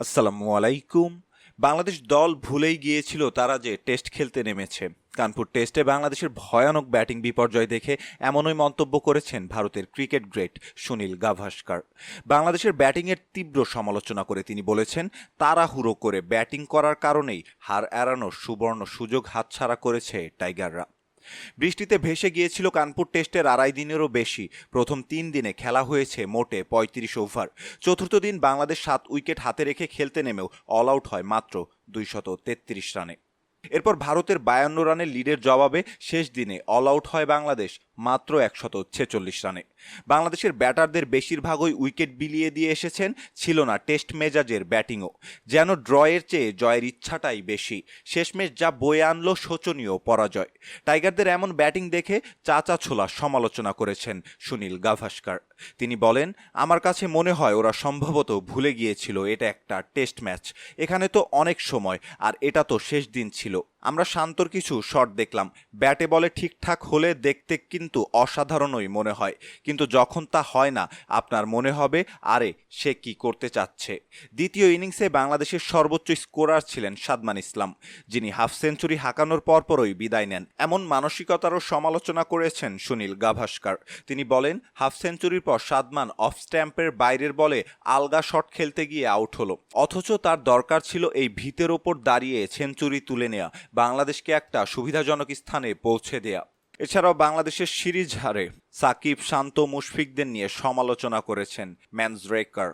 আসসালামু আলাইকুম। বাংলাদেশ দল ভুলেই গিয়েছিল তারা যে টেস্ট খেলতে নেমেছে। কানপুর টেস্টে বাংলাদেশের ভয়ানক ব্যাটিং বিপর্যয় দেখে এমনই মন্তব্য করেছেন ভারতের ক্রিকেট গ্রেট সুনীল গাভাস্কার। বাংলাদেশের ব্যাটিংয়ের তীব্র সমালোচনা করে তিনি বলেছেন, তাড়াহুড়ো করে ব্যাটিং করার কারণেই হার এড়ানোর সুবর্ণ সুযোগ হাতছাড়া করেছে টাইগাররা। বৃষ্টিতে ভেসে গিয়েছিল কানপুর টেস্টের আড়াই দিনেরও বেশি। প্রথম তিন দিনে খেলা হয়েছে মোটে পঁয়ত্রিশ ওভার। চতুর্থ দিন বাংলাদেশ সাত উইকেট হাতে রেখে খেলতে নেমেও অল আউট হয় মাত্র দুইশত তেত্রিশ রানে। এরপর ভারতের বায়ান্ন রানের লিডের জবাবে শেষ দিনে অল আউট হয় বাংলাদেশ মাত্র একশত ছেচল্লিশ রানে। বাংলাদেশের ব্যাটারদের বেশিরভাগই উইকেট বিলিয়ে দিয়ে এসেছেন, ছিল না টেস্ট মেজাজের ব্যাটিংও। যেন ড্রয়ের চেয়ে জয়ের ইচ্ছাটাই বেশি। শেষমেশ যা বয়ে আনলো শোচনীয় পরাজয়। টাইগারদের এমন ব্যাটিং দেখে চাচা ছোলা সমালোচনা করেছেন সুনীল গাভাস্কার। তিনি বলেন, আমার কাছে মনে হয় ওরা সম্ভবত ভুলে গিয়েছিল এটা একটা টেস্ট ম্যাচ। এখানে তো অনেক সময়, আর এটা তো শেষ দিন ছিল। আমরা শান্তর কিছু শট দেখলাম। ব্যাটে বলে ঠিকঠাক হলে দেখতে কিন্তু অসাধারণই মনে হয়। কিন্তু যখন তা হয় না, আপনার মনে হবে, আরে, সে কি করতে চাচ্ছে? দ্বিতীয় ইনিংসে বাংলাদেশের সর্বোচ্চ স্কোরার ছিলেন সাদমান ইসলাম। যিনি হাফ সেঞ্চুরি হাঁকানোর পরপরই বিদায় নেন। এমন মানসিকতারও সমালোচনা করেছেন সুনীল গাভাস্কার। তিনি বলেন, হাফ সেঞ্চুরির পর সাদমান অফ স্ট্যাম্পের বাইরের বলে আলগা শট খেলতে গিয়ে আউট হলো। অথচ তার দরকার ছিল এই ভিতের ওপর দাঁড়িয়ে সেঞ্চুরি তুলে নেওয়া বাংলাদেশকে একটা সুবিধাজনক স্থানে পৌঁছে দেয়া। এছাড়াও বাংলাদেশের সিরিজ হারে সাকিব, শান্ত, মুশফিকদের নিয়ে সমালোচনা করেছেন ম্যানজরেকার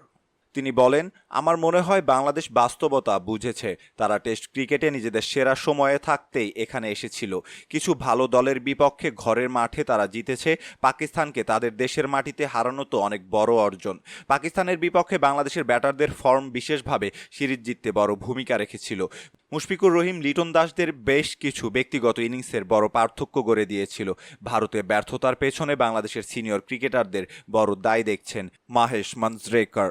তিনি বলেন, আমার মনে হয় বাংলাদেশ বাস্তবতা বুঝেছে। তারা টেস্ট ক্রিকেটে নিজেদের সেরা সময়ে থাকতেই এখানে এসেছিল। কিছু ভালো দলের বিপক্ষে ঘরের মাঠে তারা জিতেছে। পাকিস্তানকে তাদের দেশের মাটিতে হারানো তো অনেক বড় অর্জন। পাকিস্তানের বিপক্ষে বাংলাদেশের ব্যাটারদের ফর্ম বিশেষভাবে সিরিজ জিততে বড় ভূমিকা রেখেছিল। মুশফিকুর রহিম, লিটন দাসদের বেশ কিছু ব্যক্তিগত ইনিংসের বড় পার্থক্য গড়ে দিয়েছিল। ভারতে ব্যর্থতার পেছনে বাংলাদেশের সিনিয়র ক্রিকেটারদের বড় দায় দেখছেন মাহেশ মানজরেকর